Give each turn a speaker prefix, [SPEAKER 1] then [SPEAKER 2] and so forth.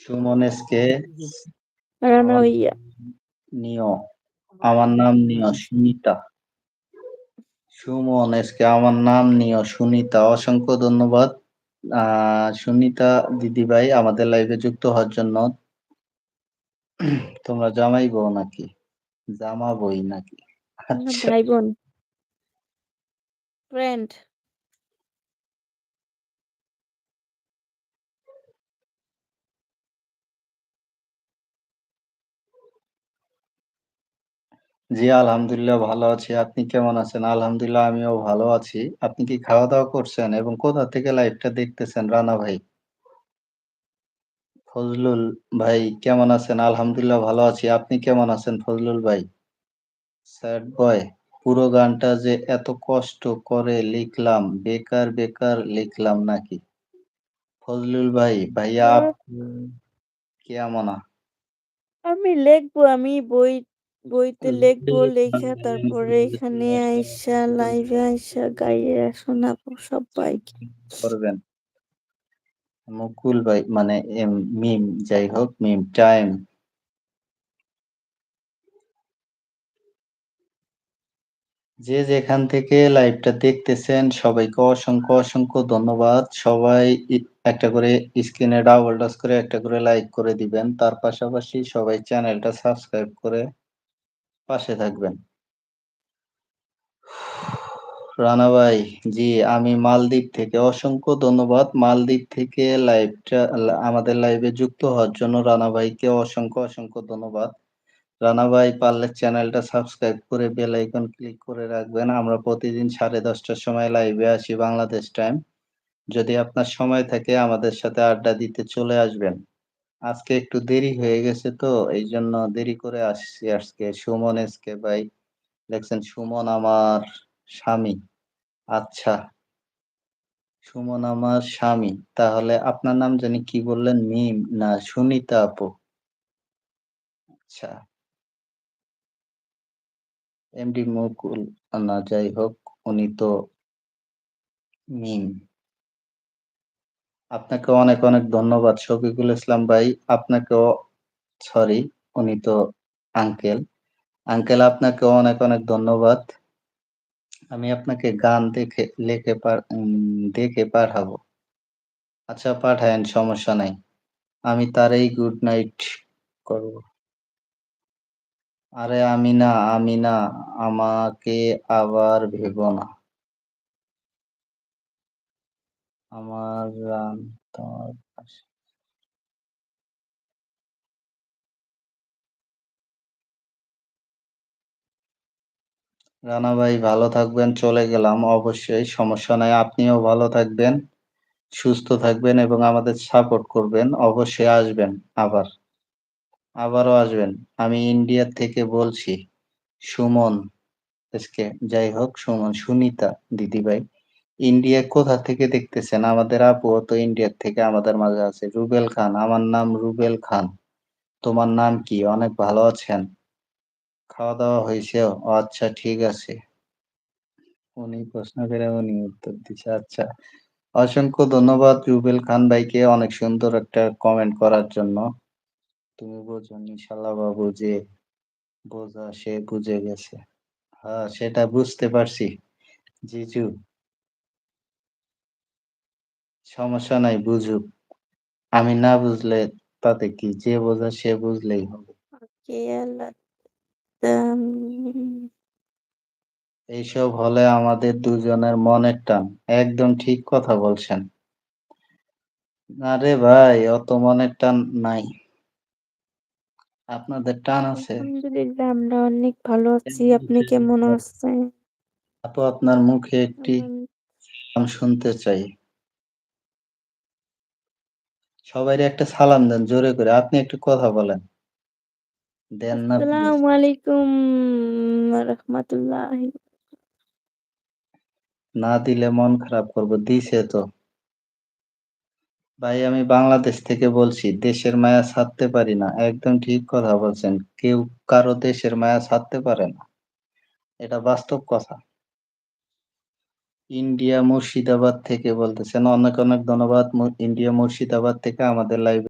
[SPEAKER 1] সুমনেশকে
[SPEAKER 2] রানা
[SPEAKER 1] নিও। আমার নাম নিও সুনিতা। সুমন এসকে আমার নাম নিও সুনিতা। অসংখ্য ধন্যবাদ। সুনিতা দিদিভাই আমাদের লাইভে যুক্ত হওয়ার জন্য। তোমরা জামাই বউ নাকি? জামা বই নাকি?
[SPEAKER 2] ভাই বোন। ফ্রেন্ড
[SPEAKER 1] জি আলহামদুলিল্লাহ ভালো আছি। আপনি কেমন আছেন? আলহামদুলিল্লাহ আমিও ভালো আছি। আপনি কি খাওয়া দাওয়া করছেন এবং কোথা থেকে লাইভটা দেখতেছেন রানা ভাই? ফজলুল ভাই কেমন আছেন? আলহামদুলিল্লাহ ভালো আছি। আপনি কেমন আছেন ফজলুল ভাই? স্যাড বয় পুরো গানটা যে এত কষ্ট করে লিখলাম বেকার বেকার লিখলাম নাকি? ফজলুল ভাই ভাইয়া কেমন
[SPEAKER 2] আমি লিখব আমি বই বইতে লিখব লেখা তারপরে এখানে আইসা লাইভে আইসা গাইয়ে শোনাবো সবাইকে
[SPEAKER 1] করবেন। মুকুল ভাই মানে এম- মিম যাই হোক মিম টাইম যে যেখান থেকে লাইভটা দেখতেছেন সবাইকে অসংখ্য অসংখ্য ধন্যবাদ। সবাই একটা করে স্ক্রিনে ডাবল টাচ করে একটা করে লাইক করে দিবেন। তার পাশাপাশি সবাই চ্যানেলটা সাবস্ক্রাইব করে পাশে থাকবেন। রানা ভাই, জি, আমি মালদ্বীপ থেকে। অসংখ্য ধন্যবাদ। মালদ্বীপ থেকে লাইভটা, আমাদের লাইভে যুক্ত হওয়ার জন্য রানা ভাইকে অসংখ্য অসংখ্য ধন্যবাদ। রানা ভাই, পারলে চ্যানেলটা সাবস্ক্রাইব করে বেল আইকন ক্লিক করে রাখবেন। আমরা প্রতিদিন সাড়ে দশটার সময় লাইভে আসি বাংলাদেশ টাইম। যদি আপনার সময় থাকে, আমাদের সাথে আড্ডা দিতে চলে আসবেন। আজকে একটু দেরি হয়ে গেছে তো এই জন্য দেরি করে আসছি আজকে। সুমন এসকে ভাই। দেখছেন সুমন আমার স্বামী। আচ্ছা। সুমন আমার স্বামী। তাহলে আপনার নাম জানি কি বললেন? মিম? না, সুনিতা আপু। আচ্ছা। এমডি মুকুল না যাই হোক, উনি তো মিম। আপনাকে অনেক অনেক ধন্যবাদ। শফিকুল ইসলাম ভাই, আপনাকেও সরি উনি তো আঙ্কেল আঙ্কেল আপনাকে অনেক অনেক ধন্যবাদ। আমি আপনাকে গান দেখে, লেখে দেখে পাঠাবো। আচ্ছা পাঠায়েন, সমস্যা নাই। আমি তারই গুড নাইট করব। আরে আমি না আমি না আমাকে আবার ভেবো না। আমার রান তোমার পাশে। রানা ভাই, ভালো থাকবেন, চলে গেলাম। অবশ্যই সমস্যা নাই, আপনিও ভালো থাকবেন, সুস্থ থাকবেন এবং আমাদের সাপোর্ট করবেন। অবশ্যই আসবেন আবার, আবারও আসবেন। আমি ইন্ডিয়া থেকে বলছি, সুমন এসকে যাই হোক, সুমন, সুনিতা দিদিভাই। ইন্ডিয়া কোথা থেকে দেখতেছেন? আমাদের আপু তো ইন্ডিয়া থেকে আমাদের মাঝে আছে, রুবেল খান। আমার নাম রুবেল খান। তোমার নাম কি? অনেক ভালো আছেন। খাওয়া দাওয়া হয়েছে? আচ্ছা ঠিক আছে। উনি প্রশ্ন করে উনি উত্তর দিচ্ছে আচ্ছা অসংখ্য ধন্যবাদ রুবেল খান ভাইকে অনেক সুন্দর একটা কমেন্ট করার জন্য। তুমি বোঝো নিশালা বাবু, যে বোঝা সে বুঝে গেছে। হ্যাঁ সেটা বুঝতে পারছি। জিজু সমস্যা নাই বুঝুক। আমি না বুঝলে তাতে কি? যে বোঝা সে বুঝলেই হবে। এইসব হলে আমাদের দুজনের মনের টান। একদম ঠিক কথা বলছেন। আরে ভাই অত মনের টান নাই। আপনাদের টান আছে।
[SPEAKER 2] আলহামদুলিল্লাহ আমরা অনেক ভালো আছি। আপনি কেমন আছেন?
[SPEAKER 1] আপু আপনার মুখে একটি শুনতে চাই। সবাই একটা সালাম দেন জোরে করে। আপনি একটু কথা বলেন। দেন না
[SPEAKER 2] আসসালামু আলাইকুম রহমতুল্লাহ
[SPEAKER 1] না দিলে মন খারাপ করব দিছে তো। ভাই আমি বাংলাদেশ থেকে বলছি দেশের মায়া ছাড়তে পারি না। একদম ঠিক কথা বলছেন। কেউ কারও দেশের মায়া ছাড়তে পারে না। এটা বাস্তব কথা। ইন্ডিয়া মুর্শিদাবাদ থেকে বলতেছেন। অনেক অনেক ধন্যবাদ ইন্ডিয়া মুর্শিদাবাদ থেকে আমাদের লাইভ